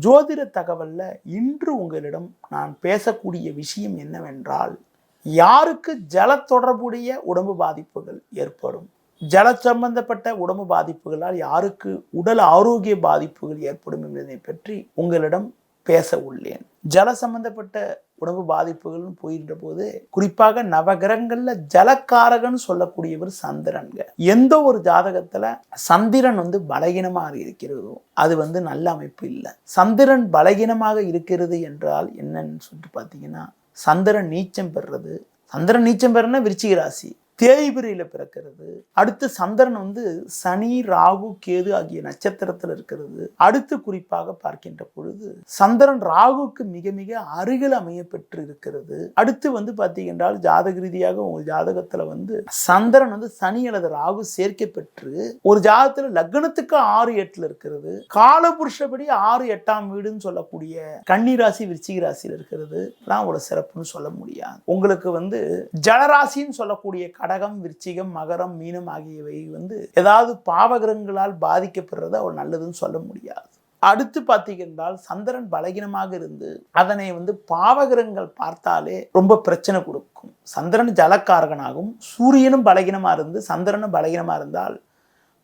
ஜோதிட தகவலில் இன்று உங்களிடம் நான் பேசக்கூடிய விஷயம் என்னவென்றால் யாருக்கு ஜல தொடர்புடைய உடம்பு பாதிப்புகள் ஏற்படும்? ஜல சம்பந்தப்பட்ட உடம்பு பாதிப்புகளால் யாருக்கு உடல் ஆரோக்கிய பாதிப்புகள் ஏற்படும் என்பதை பற்றி உங்களிடம் பேச உள்ளேன். ஜல சம்பந்தப்பட்ட உடம்பு பாதிப்புகள்னு போயின்ற போது குறிப்பாக நவகிரகங்கள்ல ஜலக்காரகன் சொல்லக்கூடியவர் சந்திரன்க. எந்த ஒரு ஜாதகத்துல சந்திரன் வந்து பலகீனமாக இருக்கிறதோ அது வந்து நல்ல அமைப்பு இல்லை. சந்திரன் பலகீனமாக இருக்கிறது என்றால் என்னன்னு சொல்லிட்டு பார்த்தீங்கன்னா சந்திரன் நீச்சம் பெறுறது. சந்திரன் நீச்சம் பெறனா விருச்சிக ராசி. தேய்பிரையில பிறக்கிறது. அடுத்து சந்திரன் வந்து சனி ராகு கேது ஆகிய நட்சத்திரத்தில் இருக்கிறது. அடுத்து குறிப்பாக பார்க்கின்ற பொழுது சந்திரன் ராகுக்கு மிக மிக அருகில் அமைய பெற்று இருக்கிறது அடுத்து வந்து பார்த்தீங்கன்றால் ஜாதக ரீதியாக உங்கள் ஜாதகத்துல வந்து சந்திரன் வந்து சனி அல்லது ராகு சேர்க்கை பெற்று ஒரு ஜாதகத்துல லக்னத்துக்கு ஆறு எட்டுல இருக்கிறது. காலபுருஷப்படி ஆறு எட்டாம் வீடுன்னு சொல்லக்கூடிய கன்னி ராசி விருச்சிக ராசியில் இருக்கிறது. தான் ஒரு சிறப்புன்னு சொல்ல முடியாது. உங்களுக்கு வந்து ஜலராசின்னு சொல்லக்கூடிய கடகம் விருச்சிகம் மகரம் மீனம் ஆகியவை வந்து ஏதாவது பாவகிரகங்களால் பாதிக்கப்படுறத அவர் நல்லதுன்னு சொல்ல முடியாது. அடுத்து பார்த்தீங்கன்றால் சந்திரன் பலகீனமாக இருந்து அதனை வந்து பாவகிரகங்கள் பார்த்தாலே ரொம்ப பிரச்சனை கொடுக்கும். சந்திரன் ஜலக்காரகனாகும். சூரியனும் பலகீனமாக இருந்து சந்திரனும் பலகீனமாக இருந்தால்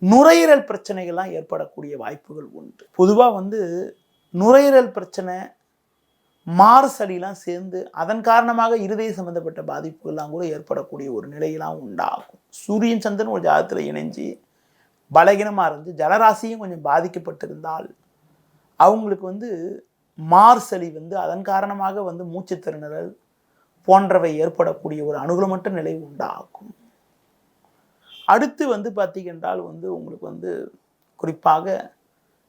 நுரையீரல் பிரச்சனைகள்லாம் ஏற்படக்கூடிய வாய்ப்புகள் உண்டு. பொதுவாக வந்து நுரையீரல் பிரச்சனை மார்சடிலாம் சேர்ந்து அதன் காரணமாக இருதய சம்பந்தப்பட்ட பாதிப்புகள்லாம் கூட ஏற்படக்கூடிய ஒரு நிலையெல்லாம் உண்டாகும். சூரியன் சந்திரன் ஒரு ஜாதத்தில் இணைஞ்சு பலகீனமாக இருந்து ஜலராசியும் கொஞ்சம் பாதிக்கப்பட்டிருந்தால் அவங்களுக்கு வந்து மார்சளி வந்து அதன் காரணமாக வந்து மூச்சு திறனுறல் போன்றவை ஏற்படக்கூடிய ஒரு அனுகூலமற்ற நிலை உண்டாகும். அடுத்து வந்து பார்த்தீங்கன்றால் வந்து உங்களுக்கு வந்து குறிப்பாக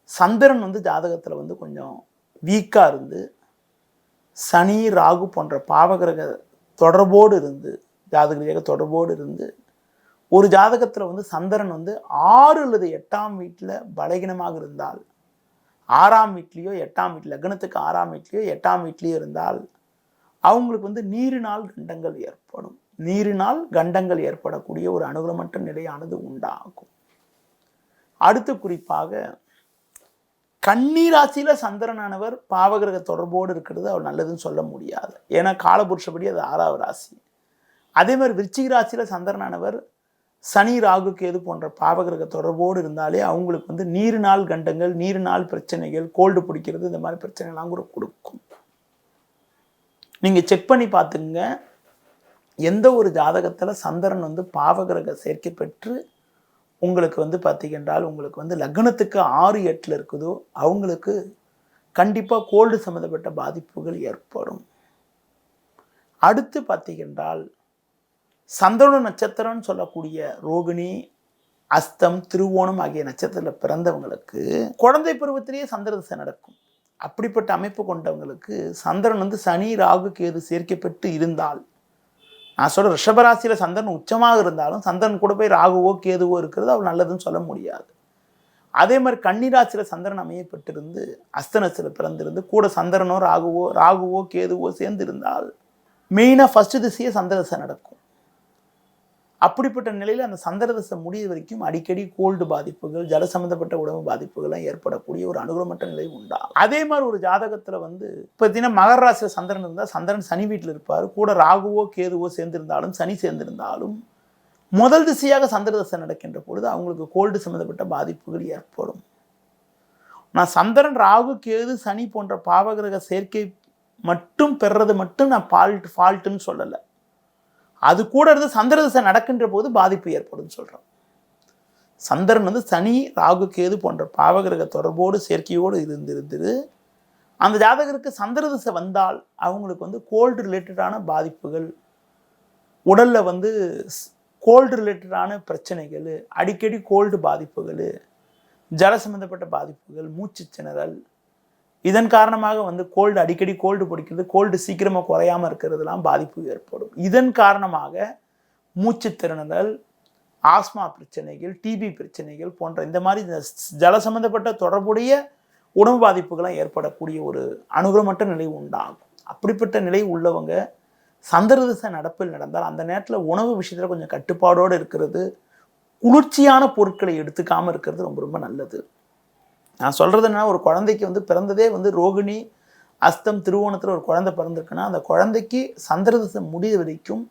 சந்திரன் வந்து ஜாதகத்தில் வந்து கொஞ்சம் வீக்காக இருந்து சனி ராகு போன்ற பாவகிரக தொடர்போடு இருந்து ஜாதக ரீதியாக தொடர்போடு இருந்து ஒரு ஜாதகத்தில் வந்து சந்திரன் வந்து ஆறு அல்லது எட்டாம் வீட்டில் பலகீனமாக இருந்தால் ஆறாம் வீட்லேயோ எட்டாம் வீட்டில் லக்னத்துக்கு ஆறாம் வீட்லேயோ எட்டாம் வீட்லேயோ இருந்தால் அவங்களுக்கு வந்து நீரினால் கண்டங்கள் ஏற்படும். நீரினால் கண்டங்கள் ஏற்படக்கூடிய ஒரு அனுகூலமற்ற நிலையானது உண்டாகும். அடுத்து குறிப்பாக கண்ணீராசியில் சந்திரனானவர் பாவகிரக தொடர்போடு இருக்கிறது அவர் நல்லதுன்னு சொல்ல முடியாது. ஏன்னா காலபுருஷப்படி அது ஆறாவது ராசி. அதே மாதிரி விருச்சிக ராசியில் சந்திரனானவர் சனி ராகு கேது போன்ற பாவகிரக தொடர்போடு இருந்தாலே அவங்களுக்கு வந்து நீரினால் கண்டங்கள் நீரினால் பிரச்சனைகள் கோல்டு பிடிக்கிறது இந்த மாதிரி பிரச்சனைலாம் கூட கொடுக்கும். நீங்கள் செக் பண்ணி பார்த்துங்க எந்த ஒரு ஜாதகத்தில் சந்திரன் வந்து பாவகிரக சேர்க்கை பெற்று உங்களுக்கு வந்து பார்த்தீங்கன்றால் உங்களுக்கு வந்து லக்னத்துக்கு ஆறு எட்டில் இருக்குதோ அவங்களுக்கு கண்டிப்பாக கோல்டு சம்மந்தப்பட்ட பாதிப்புகள் ஏற்படும். அடுத்து பார்த்தீங்கன்றால் சந்திரன நட்சத்திரம்னு சொல்லக்கூடிய ரோகிணி அஸ்தம் திருவோணம் ஆகிய நட்சத்திரத்தில் பிறந்தவங்களுக்கு குழந்தை பருவத்திலேயே சந்திர திசை நடக்கும். அப்படிப்பட்ட அமைப்பு கொண்டவங்களுக்கு சந்திரன் வந்து சனி ராகு கேது சேர்க்கப்பட்டு இருந்தால் நான் சொல்ற ரிஷபராசியில் சந்திரன் உச்சமாக இருந்தாலும் சந்திரன் கூட போய் ராகுவோ கேதுவோ இருக்கிறது அவள் நல்லதுன்னு சொல்ல முடியாது. அதே மாதிரி கன்னிராசியில் சந்திரன் அமையப்பட்டிருந்து அஸ்தனத்தில் பிறந்திருந்து கூட சந்திரனோ ராகுவோ ராகுவோ கேதுவோ சேர்ந்து இருந்தால் மெயினாக ஃபஸ்ட்டு திசையே சந்திர திசை நடக்கும். அப்படிப்பட்ட நிலையில் அந்த சந்திர திசை முடிய வரைக்கும் அடிக்கடி கோல்டு பாதிப்புகள் ஜல சம்பந்தப்பட்ட உடம்பு பாதிப்புகள்லாம் ஏற்படக்கூடிய ஒரு அனுகூலமற்ற நிலை உண்டா அதே மாதிரி ஒரு ஜாதகத்தில் வந்து பார்த்தீங்கன்னா மகர ராசியில் சந்திரன் இருந்தால் சந்திரன் சனி வீட்டில் இருப்பார். கூட ராகுவோ கேதுவோ சேர்ந்திருந்தாலும் சனி சேர்ந்திருந்தாலும் முதல் திசையாக சந்திர தசை நடக்கின்ற பொழுது அவங்களுக்கு கோல்டு சம்மந்தப்பட்ட பாதிப்புகள் ஏற்படும். நான் சந்திரன் ராகு கேது சனி போன்ற பாவகிரக சேர்க்கை மட்டும் பெறுறது மட்டும் நான் ஃபால்ட் ஃபால்ட்டுன்னு சொல்லலை. அது கூட இருந்து சந்திர திசை நடக்கின்ற போது பாதிப்பு ஏற்படும் சொல்கிறோம் சந்திரன் வந்து சனி ராகு கேது போன்ற பாவகிரக தொடர்போடு சேர்க்கையோடு இருந்திருந்தது. அந்த ஜாதகருக்கு சந்திர திசை வந்தால் அவங்களுக்கு வந்து கோல்டு ரிலேட்டடான பாதிப்புகள் உடலில் வந்து கோல்டு ரிலேட்டடான பிரச்சனைகள் அடிக்கடி கோல்டு பாதிப்புகள் ஜல சம்பந்தப்பட்ட பாதிப்புகள் மூச்சு திணறல் இதன் காரணமாக வந்து கோல்டு அடிக்கடி கோல்டு பிடிக்கிறது கோல்டு சீக்கிரமாக குறையாமல் இருக்கிறதுலாம் பாதிப்பு ஏற்படும். இதன் காரணமாக மூச்சு திறனுதல் ஆஸ்மா பிரச்சனைகள் டிபி பிரச்சனைகள் போன்ற இந்த மாதிரி இந்த ஜல சம்பந்தப்பட்ட தொடர்புடைய உணவு பாதிப்புகள்லாம் ஏற்படக்கூடிய ஒரு அனுகூலமற்ற நிலை உண்டாகும். அப்படிப்பட்ட நிலை உள்ளவங்க சந்திரதிசை நடப்பில் நடந்தால் அந்த நேரத்தில் உணவு விஷயத்தில் கொஞ்சம் கட்டுப்பாடோடு இருக்கிறது குளிர்ச்சியான பொருட்களை எடுத்துக்காமல் இருக்கிறது ரொம்ப ரொம்ப நல்லது. நான் சொல்கிறது என்ன ஒரு குழந்தைக்கு வந்து பிறந்ததே வந்து ரோகிணி அஸ்தம் திருவோணத்தில் ஒரு குழந்தை பிறந்திருக்குன்னா அந்த குழந்தைக்கு சந்திரதசம் முடிய வரைக்கும்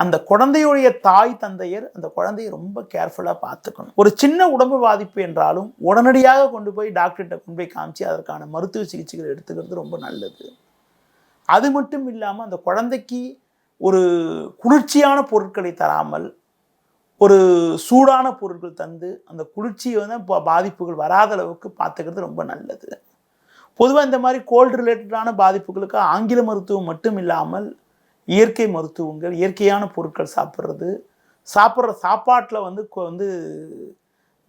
அந்த குழந்தையுடைய தாய் தந்தையர் அந்த குழந்தையை ரொம்ப கேர்ஃபுல்லாக பார்த்துக்கணும். ஒரு சின்ன உடம்பு பாதிப்பு என்றாலும் உடனடியாக கொண்டு போய் டாக்டர்கிட்ட கொண்டு போய் காமிச்சு அதற்கான மருத்துவ சிகிச்சைகள் எடுத்துக்கிறது ரொம்ப நல்லது. அது மட்டும் இல்லாமல் அந்த குழந்தைக்கு ஒரு குளிர்ச்சியான பொருட்களை தராமல் ஒரு சூடான பொருட்கள் தந்து அந்த குளிர்ச்சியை வந்து பா- பாதிப்புகள் வராத அளவுக்கு பார்த்துக்கிறது ரொம்ப நல்லது. பொதுவாக இந்த மாதிரி கோல்டு ரிலேட்டடான பாதிப்புகளுக்கு ஆங்கில மருத்துவம் மட்டும் இல்லாமல் இயற்கை மருத்துவங்கள் இயற்கையான பொருட்கள் சாப்பிட்றது சாப்பிட்ற சாப்பாட்டில் வந்து வந்து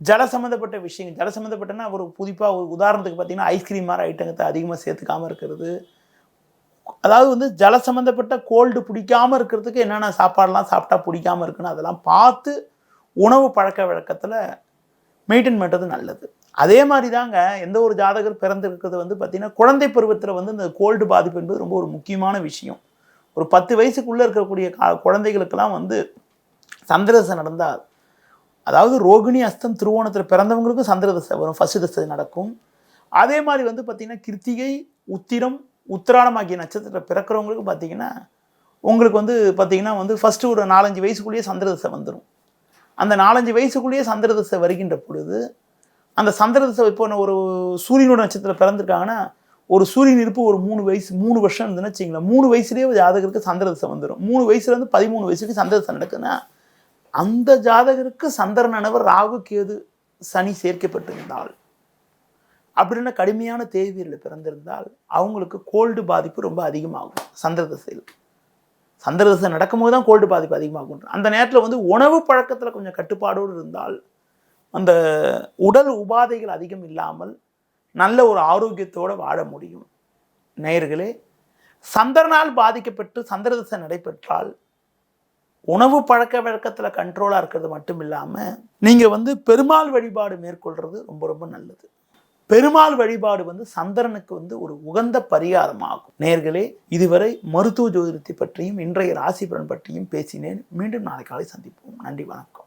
ஜல சம்மந்தப்பட்ட விஷயங்கள் ஜல சம்மந்தப்பட்டனா ஒரு புதிப்பாக ஒரு உதாரணத்துக்கு பார்த்தீங்கன்னா ஐஸ்கிரீம் மாதிரி ஐட்டங்கத்தை அதிகமாக சேர்த்துக்காமல் இருக்கிறது. அதாவது வந்து ஜல சம்மந்தப்பட்ட கோல்டு பிடிக்காமல் இருக்கிறதுக்கு என்னென்ன சாப்பாடெல்லாம் சாப்பிட்டா பிடிக்காம இருக்குன்னு அதெல்லாம் பார்த்து உணவு பழக்க வழக்கத்தில் மெயின்டைன் பண்ணுறது நல்லது. அதே மாதிரி தாங்க எந்த ஒரு ஜாதகர் பிறந்திருக்கிறது வந்து பார்த்திங்கன்னா குழந்தை பருவத்தில் வந்து இந்த கோல்டு பாதிப்பு என்பது ரொம்ப ஒரு முக்கியமான விஷயம். ஒரு பத்து வயசுக்குள்ளே இருக்கக்கூடிய கா- குழந்தைகளுக்கெல்லாம் வந்து சந்திரதசை நடந்தால் அதாவது ரோகிணி அஸ்தம் திருவோணத்தில் பிறந்தவங்களுக்கும் சந்திரதசை வரும் ஃபர்ஸ்ட் தசை நடக்கும். அதே மாதிரி வந்து பார்த்திங்கன்னா கிருத்திகை உத்திரம் உத்திராடம் நட்சத்திரத்தில் பிறக்கிறவங்களுக்கு பார்த்தீங்கன்னா உங்களுக்கு வந்து பார்த்தீங்கன்னா வந்து ஃபஸ்ட்டு ஒரு நாலஞ்சு வயசுக்குள்ளேயே சந்திரதசை வந்துடும் அந்த நாலஞ்சு வயசுக்குள்ளேயே சந்திரதசை வருகின்ற பொழுது அந்த சந்திரதசை இப்போ நான் ஒரு சூரியனோட நட்சத்திரம் பிறந்திருக்காங்கன்னா ஒரு சூரியன் இருப்பு ஒரு மூணு வயசு மூணு வருஷம் இருந்துன்னு வச்சிங்களேன் மூணு வயசுலேயே ஜாதகருக்கு சந்திரதசை வந்துடும் மூணு வயசுலேருந்து பதிமூணு வயசுக்கு சந்திரதசை நடக்குதுன்னா அந்த ஜாதகருக்கு சந்திரனவர் ராகு கேது சனி சேர்க்கப்பட்டிருந்தால் அப்படின்னா கடுமையான தேதியில் பிறந்திருந்தால் அவங்களுக்கு கோல்டு பாதிப்பு ரொம்ப அதிகமாகும் சந்திரதசையில் சந்திரதசை நடக்கும்போது தான் கோல்டு பாதிப்பு அதிகமாகும் அந்த நேரத்தில் வந்து உணவு பழக்கத்தில் கொஞ்சம் கட்டுப்பாடோடு இருந்தால் அந்த உடல் உபாதைகள் அதிகம் இல்லாமல் நல்ல ஒரு ஆரோக்கியத்தோடு வாழ முடியும். நேயர்களே சந்திரனால் பாதிக்கப்பட்டு சந்திரதசை நடைபெற்றால் உணவு பழக்க வழக்கத்தில் கண்ட்ரோலாக இருக்கிறது மட்டும் இல்லாமல் நீங்கள் வந்து பெருமாள் வழிபாடு மேற்கொள்கிறது ரொம்ப ரொம்ப நல்லது. பெருமாள் வழிபாடு வந்து சந்திரனுக்கு வந்து ஒரு உகந்த பரிகாரமாகும். நேர்களே இதுவரை மருத்துவ ஜோதிடத்தை பற்றியும் இன்றைய ராசி பலன் பற்றியும் பேசினேன். மீண்டும் நாளை காலை சந்திப்போம். நன்றி வணக்கம்.